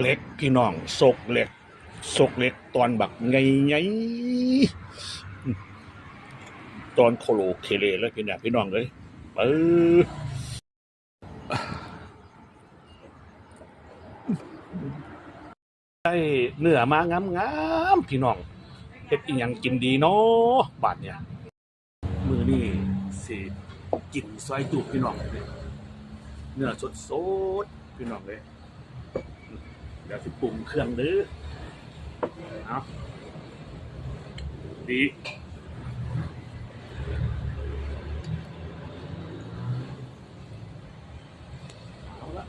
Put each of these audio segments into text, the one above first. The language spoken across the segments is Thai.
เล็กพี่น้องศกเล็กศกเล็กตอนบักไงไงตอนโคโลเคเลเลยพี่น้องพี่น้องเลยเออได้เนื้อมางามงามพี่น้องเฮ็ดอีหยังกินดีเนาะบาดเนี่ยมือนี่สิกินซอยจูบพี่น้องเลยเนื้อสดๆพี่น้องเลย ดี๋ยวสิปรุงเครื่องเด้อเอาดีเอาละ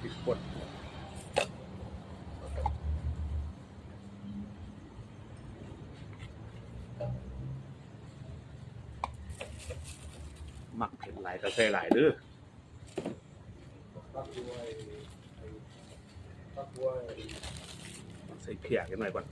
ปิดกดหมักเผ็ดหลายก็ใส่หลายเด้อ ปักด้วยปักด้วย ใส่เพียกันหน่อยก่อน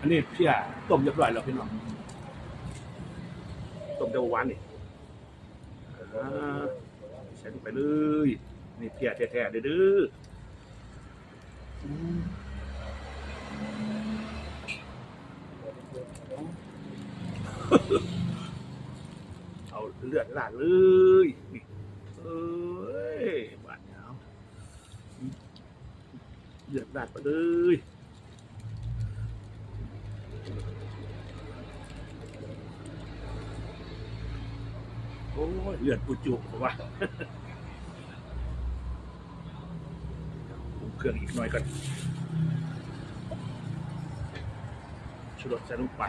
อันนี้เพียต้มเรียบร้อยแล้วพี่น้องต้มเดียวหวานนี่ ใส่ลงไปเลย นี่เพียแท้ๆเด้อเด้ออืมเอาเลือดลาดเลยนี่เอ้ยบาดเนาเลือดลาดไปเลยโอ้ย เลือดปูจุกว่ะปรุงเครื่องอีกหน่อยก่อนชุดสใส่ลงไป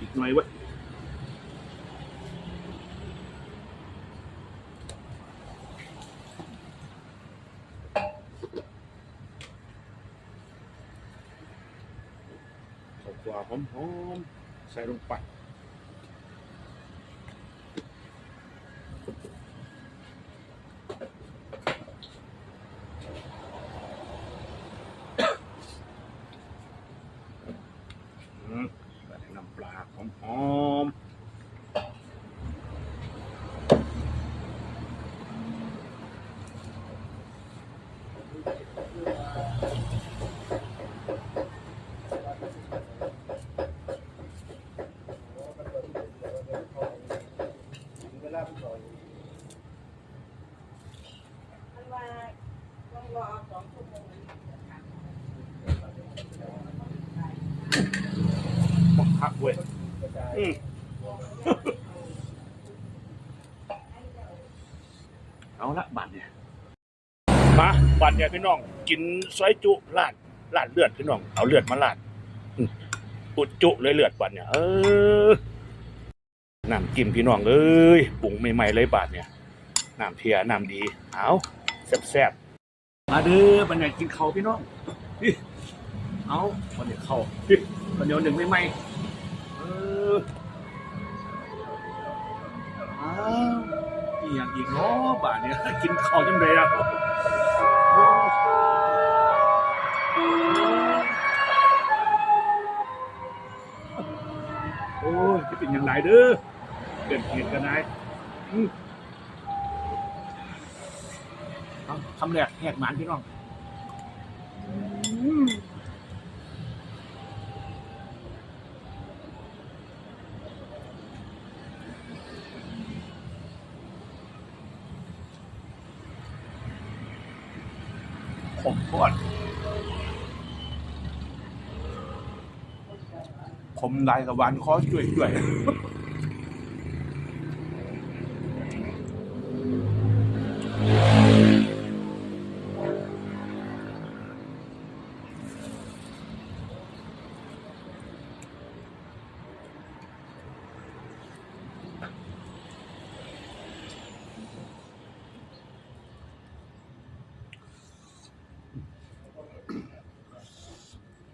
อีกหน่อยเว้ยข้าวกวาหอม ใส่ลงไปอืมใส่น้ำปลาหอมๆ เวลาพี่ต่อย มันว่าต้องรอสองชั่วโมง บักคักเว้ย กระจาย อืม เอาละบัตรเนี่ยมาบัตรเนี่ยพี่น้อง กินซอยจุลาดลาดเลือดพี่น้อง เอาเลือดมาลาดอืมอุดจุเลยเลือดบัตรเนี่ย เออน้ำกินพี่น้องเอ้ยปรุงใหม่ๆเลยบาทเนี่ยน้ำเทียน้ำดีเอาแซ่บๆมาเด้อบันเนี่ยกินเขาวพี่น้องนี่เอาบันเนี่ยเขานี่บันเดียวหนึ่งใหม่ๆ อีกอย่างเนาะบาทเนี่ยกินข้าวจังเลยอะโอ้ยจะเป็นอย่างไรเด้อเกิดเหตุกันไหนอืมเอาคำแรกแหกหมานพี่น้อง ผมก่อน ผมลายกับวานคอช่วยด้วย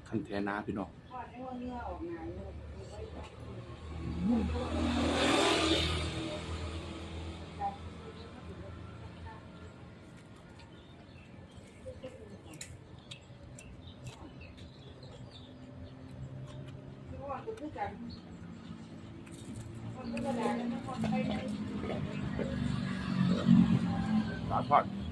คันแทน้าพี่น้องสาพอ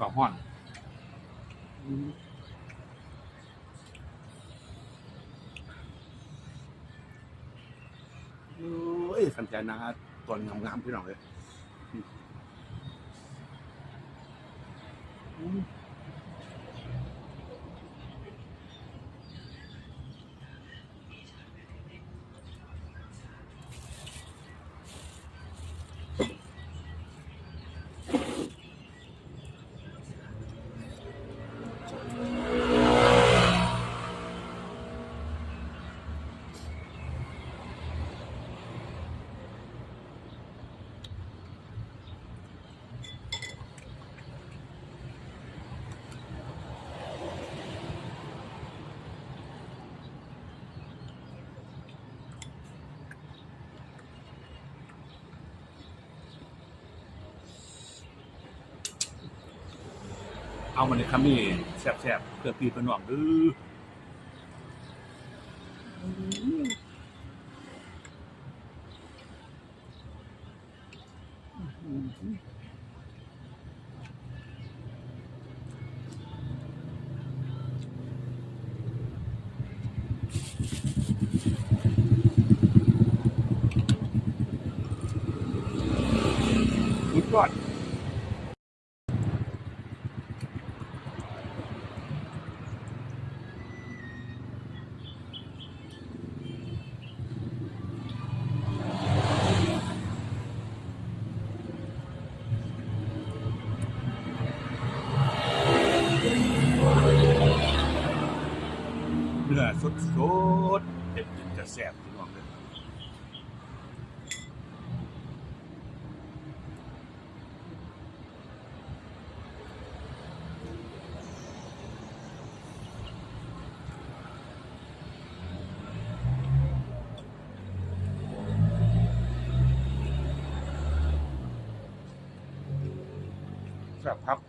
กับห้อนเอ้ยสันใจนะฮะตอนงามๆพี่น้องเลยอื เอามาในคำนี้แซ่บๆเพื่อพี่เพื่อนน้องดื้อ นื้อสดสดเด็ดจนจะแสบพี่น้องเลยแซ่บครับ